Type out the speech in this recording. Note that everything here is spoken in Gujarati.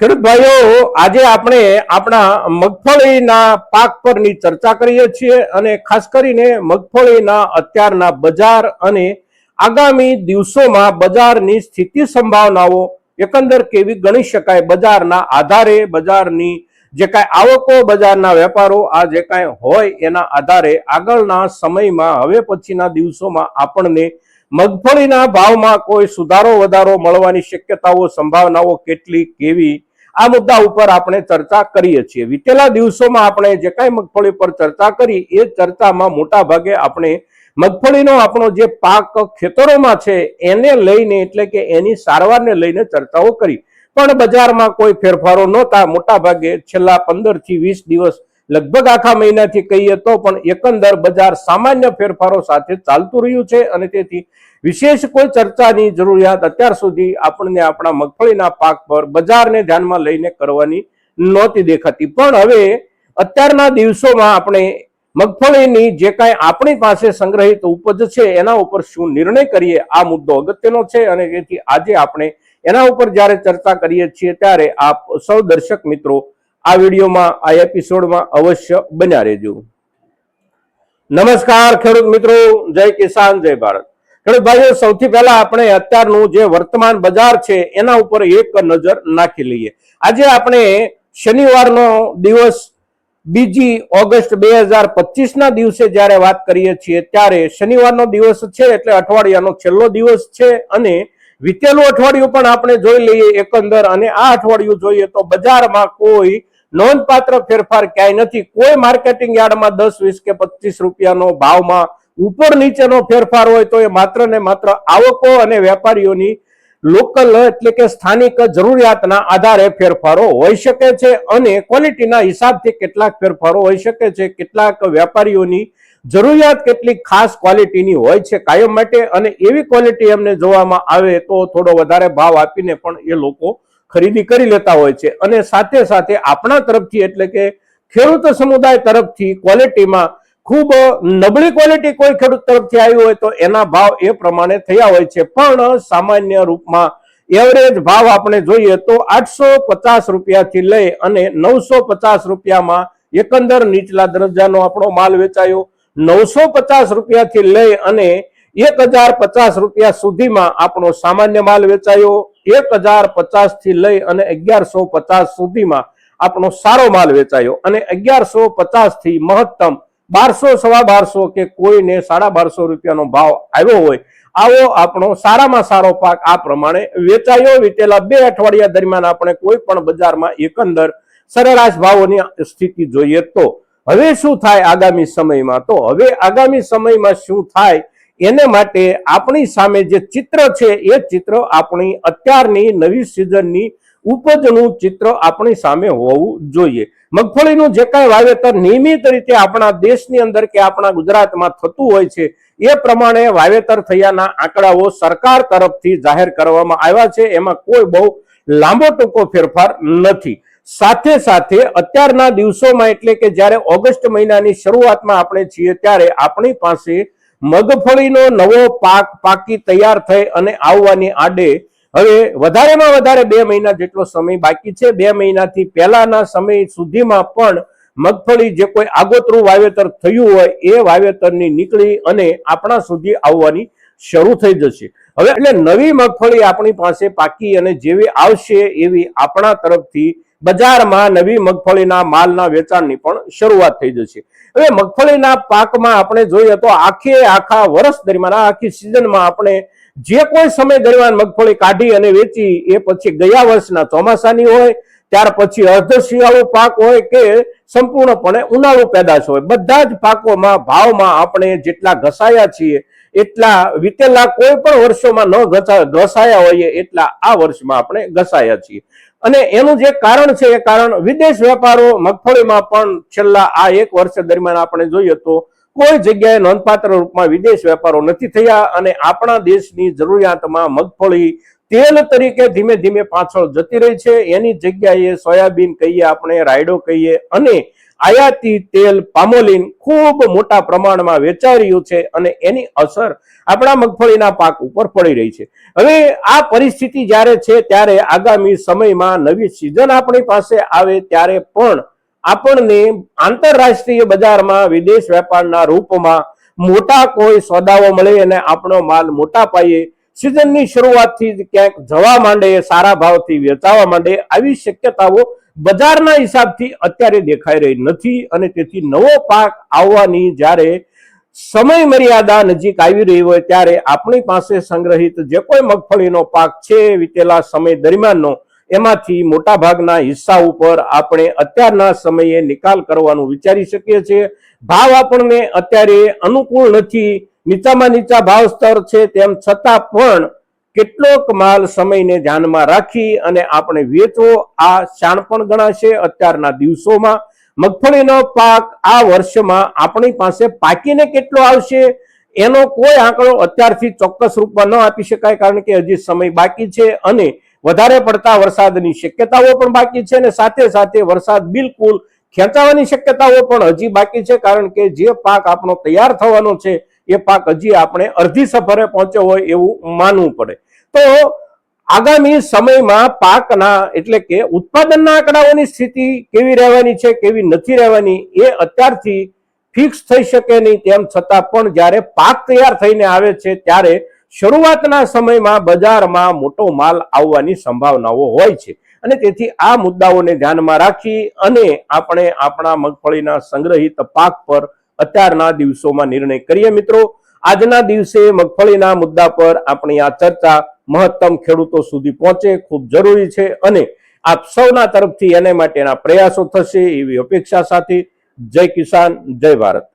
ખેડૂત ભાઈઓ આજે આપણે આપણા મગફળીના પાક પરની ચર્ચા કરીએ છીએ અને ખાસ કરીને મગફળીના અત્યારના બજાર અને આગામી દિવસોમાં બજારની સ્થિતિ સંભાવનાઓ, એકંદર કેવી ગણી શકાય બજારના આધારે, બજારની જે કાંઈ આવકો બજારના વેપારો, આ જે કાંઈ હોય એના આધારે આગળના સમયમાં, હવે પછીના દિવસોમાં આપણને મગફળીના ભાવમાં કોઈ સુધારો વધારો મળવાની શક્યતાઓ, સંભાવનાઓ કેટલી, કેવી આ મુદ્દા ઉપર આપણે ચર્ચા કરીએ છીએ. વિતેલા દિવસોમાં આપણે જે કાંઈ મગફળી પર ચર્ચા કરી, એ ચર્ચામાં મોટા ભાગે આપણે મગફળીનો આપણો જે પાક ખેતરોમાં છે, એને લઈને એટલે કે એની સારવારને લઈને ચર્ચાઓ કરી. પણ બજારમાં કોઈ ફેરફારો નહોતા. મોટા ભાગે છેલ્લા પંદરથી વીસ દિવસ લગભગ આખા મહિનાથી કહીએ તો પણ એકંદર બજાર સામાન્ય ફેરફારો સાથે ચાલતું રહ્યું છે અને તેથી વિશેષ કોઈ ચર્ચાની જરૂરિયાત અત્યાર સુધી આપણને આપણા મગફળીના પાક પર બજારને ધ્યાનમાં લઈને કરવાની નહોતી દેખાતી. પણ હવે અત્યારના દિવસોમાં આપણે મગફળીની જે કાંઈ આપણી પાસે સંગ્રહિત ઉપજ છે એના ઉપર શું નિર્ણય કરીએ, આ મુદ્દો અગત્યનો છે અને તેથી આજે આપણે એના ઉપર જ્યારે ચર્ચા કરીએ છીએ ત્યારે આપ સૌ દર્શક મિત્રો આ વિડીયોમાં, આ એપિસોડમાં અવશ્ય બન્યા રહેજો. નમસ્કાર ખેડૂત મિત્રો, જય કિસાન, જય ભારત. ખેડૂત ભાઈઓ, સૌથી પહેલા આપણે અત્યારનું જે વર્તમાન બજાર છે, એના ઉપર એક નજર નાખી લઈએ. આજે આપણે શનિવારનો દિવસ, બીજી ઓગસ્ટ બે હજાર પચીસ ના દિવસે જ્યારે વાત કરીએ છીએ, ત્યારે શનિવારનો દિવસ છે એટલે અઠવાડિયાનો છેલ્લો દિવસ છે અને વીતેલું અઠવાડિયું પણ આપણે જોઈ લઈએ એકંદર અને આ અઠવાડિયું જોઈએ તો બજારમાં કોઈ નોંધપાત્ર ફેરફાર ક્યાંય નથી. કોઈ માર્કેટિંગ યાર્ડમાં દસ, વીસ કે પચીસ રૂપિયાનો ભાવમાં ઉપર નીચેનો ફેરફાર હોય તો એ માત્ર ને માત્ર આવકો અને વેપારીઓની લોકલ એટલે કે સ્થાનિક જરૂરિયાતના આધારે ફેરફારો હોઈ શકે છે અને ક્વોલિટીના હિસાબથી કેટલાક ફેરફારો હોઈ શકે છે. કેટલાક વેપારીઓની જરૂરિયાત કેટલીક ખાસ ક્વોલિટીની હોય છે કાયમ માટે અને એવી ક્વોલિટી એમને જોવામાં આવે તો થોડો વધારે ભાવ આપીને પણ એ લોકો ખરીદી કરી લેતા હોય છે. અને સાથે સાથે આપણા તરફથી એટલે કે ખેડૂત સમુદાય તરફથી ક્વોલિટીમાં ખૂબ નબળી ક્વોલિટી કોઈ ખેડૂત તરફથી આવી હોય તો એના ભાવ એ પ્રમાણે થયા હોય છે. પણ સામાન્ય રૂપમાં એવરેજ ભાવ આપણે જોઈએ તો આઠસો પચાસ રૂપિયાથી લઈ અને નવસો પચાસ રૂપિયામાં એકંદર નીચલા દરજ્જાનો આપણો માલ વેચાયો. નવસો પચાસ રૂપિયાથી લઈ અને એક હજાર પચાસ રૂપિયા સુધીમાં આપણો સામાન્ય માલ વેચાયો. એક હજાર પચાસથી લઈ અને અગિયારસો પચાસ સુધીમાં આપણો સારો માલ વેચાયો. અને અગિયારસો પચાસથી મહત્તમ બારસો, સવા બારસો કે કોઈને સાડા બારસો રૂપિયાનો ભાવ આવ્યો હોય, આવો આપણો સારામાં સારો પાક આ પ્રમાણે વેચાયો. વીતેલા બે અઠવાડિયા દરમિયાન આપણે કોઈ પણ બજારમાં એકંદર સરેરાશ ભાવોની સ્થિતિ જોઈએ તો. હવે શું થાય આગામી સમયમાં? તો હવે આગામી સમયમાં શું થાય? એને માટે આપણી સામે જે ચિત્ર છે, એ ચિત્ર આપણી અત્યારની નવી સિઝનની ઉપજનું ચિત્ર આપણી સામે હોવું જોઈએ. મગફળીનું જે કાંઈ વાવેતર નિયમિત રીતે આપણા દેશની અંદર કે આપણા ગુજરાતમાં થતું હોય છે, એ પ્રમાણે વાવેતર થયાના આંકડાઓ સરકાર તરફથી જાહેર કરવામાં આવ્યા છે. એમાં કોઈ બહુ લાંબો ટૂંકો ફેરફાર નથી. સાથે સાથે અત્યારના દિવસોમાં એટલે કે જ્યારે ઓગસ્ટ મહિનાની શરૂઆતમાં આપણે છીએ, ત્યારે આપણી પાસે મગફળીનો નવો પાક પાકી તૈયાર થઈ અને આવવાની આડે હવે વધારેમાં વધારે બે મહિના જેટલો સમય બાકી છે. બે મહિનાથી પહેલાના સમય સુધીમાં પણ મગફળી જે કોઈ આગોતરું વાવેતર થયું હોય એ વાવેતરની નીકળી અને આપણા સુધી આવવાની શરૂ થઈ જશે. હવે એટલે નવી મગફળી આપણી પાસે પાકી અને જેવી આવશે એવી આપણા તરફથી બજારમાં નવી મગફળીના માલના વેચાણની પણ શરૂઆત થઈ જશે. હવે મગફળીના પાકમાં આપણે જોઈએ તો આખે આખા વર્ષ દરમિયાન, આખી સિઝનમાં આપણે જે કોઈ સમય દરમિયાન મગફળી કાઢી અને વેચી, એ પછી ગયા વર્ષના ચોમાસાની હોય, ત્યાર પછી અર્ધ શિયાળુ પાક હોય કે સંપૂર્ણપણે ઉનાળુ પેદાશ હોય, બધા જ પાકોમાં ભાવમાં આપણે જેટલા ઘસાયા છીએ, એટલા વીતેલા કોઈ પણ વર્ષોમાં ન ઘસાયા હોઈએ, એટલા આ વર્ષમાં આપણે ઘસાયા છીએ. અને એનું જે કારણ છે, એ કારણ વિદેશ વેપારો મગફળીમાં પણ છેલ્લા આ એક વર્ષ દરમિયાન આપણે જોઈએ તો કોઈ જગ્યાએ નોંધપાત્ર રૂપમાં વિદેશ વેપારો નથી થયા અને આપણા દેશની જરૂરિયાતમાં મગફળી તેલ તરીકે ધીમે ધીમે પાછળ જતી રહી છે. એની જગ્યાએ સોયાબીન કહીએ આપણે, રાયડો કહીએ અને આયાતી તેલ પામોલિન ખૂબ મોટા પ્રમાણમાં વેચાઈ રહ્યું છે અને એની અસર આપણા મગફળીના પાક ઉપર પડી રહી છે. હવે આ પરિસ્થિતિ જ્યારે છે ત્યારે આગામી સમયમાં નવી સિઝન આપણી પાસે આવે ત્યારે પણ આપણને આંતરરાષ્ટ્રીય બજારમાં વિદેશ વેપારના રૂપમાં મોટા કોઈ સોદાઓ મળે અને આપણો માલ મોટા પાયે સિઝનની શરૂઆતથી જ ક્યાંક જવા માંડે, સારા ભાવથી વેચાવા માંડે, આવી શક્યતાઓ બજારના હિસાબથી અત્યારે દેખાઈ રહી નથી અને તેથી નવો પાક આવવાની જ્યારે સમય મર્યાદા નજીક આવી રહી હોય ત્યારે આપણી પાસે સંગ્રહિત જે કોઈ મગફળીનો પાક છે, વિતેલા સમય દરમિયાનનો, એમાંથી મોટા ભાગના હિસ્સા ઉપર આપણે અત્યારના સમયે નિકાલ કરવાનું વિચારી શકીએ છીએ. ભાવ આપણને અત્યારે અનુકૂળ નથી. નીચામાં નીચા ભાવ સ્તર છે, તેમ છતાં પણ કેટલોક માલ સમયને ધ્યાનમાં રાખી અને આપણે વેચવો આ શાણપણ ગણાશે. અત્યારના દિવસોમાં મગફળીનો પાક આ વર્ષમાં આપણી પાસે પાકીને કેટલો આવશે એનો કોઈ આંકડો અત્યારથી ચોક્કસ રૂપમાં ન આપી શકાય, કારણ કે હજી સમય બાકી છે અને વધારે પડતા વરસાદની શક્યતાઓ પણ બાકી છે અને સાથે સાથે વરસાદ બિલકુલ ખેંચાવાની શક્યતાઓ પણ હજી બાકી છે, કારણ કે જે પાક આપણો તૈયાર થવાનો છે એ પાક હજી આપણે અડધી સફરે પહોંચ્યો હોય એવું માનવું પડે. તો આગામી સમયમાં પાકના એટલે કે ઉત્પાદનના આંકડાઓની સ્થિતિ કેવી રહેવાની છે, કેવી નથી રહેવાની, એ અત્યારથી ફિક્સ થઈ શકે નહીં. તેમ છતાં પણ જ્યારે પાક તૈયાર થઈને આવે છે, ત્યારે શરૂઆતના સમયમાં બજારમાં મોટો માલ આવવાની સંભાવનાઓ હોય છે. અને તેથી આ મુદ્દાઓને ધ્યાનમાં રાખી અને આપણે આપણા મગફળીના સંગ્રહિત પાક પર અત્યારના દિવસોમાં નિર્ણય કરીએ મિત્રો. આજના દિવસે મગફળીના મુદ્દા પર આપણી આ ચર્ચા મહત્તમ ખેડૂતો સુધી પહોંચે, ખૂબ જરૂરી છે અને આપ સૌના તરફથી એને માટેના પ્રયાસો થશે એવી અપેક્ષા સાથે જય કિસાન, જય ભારત.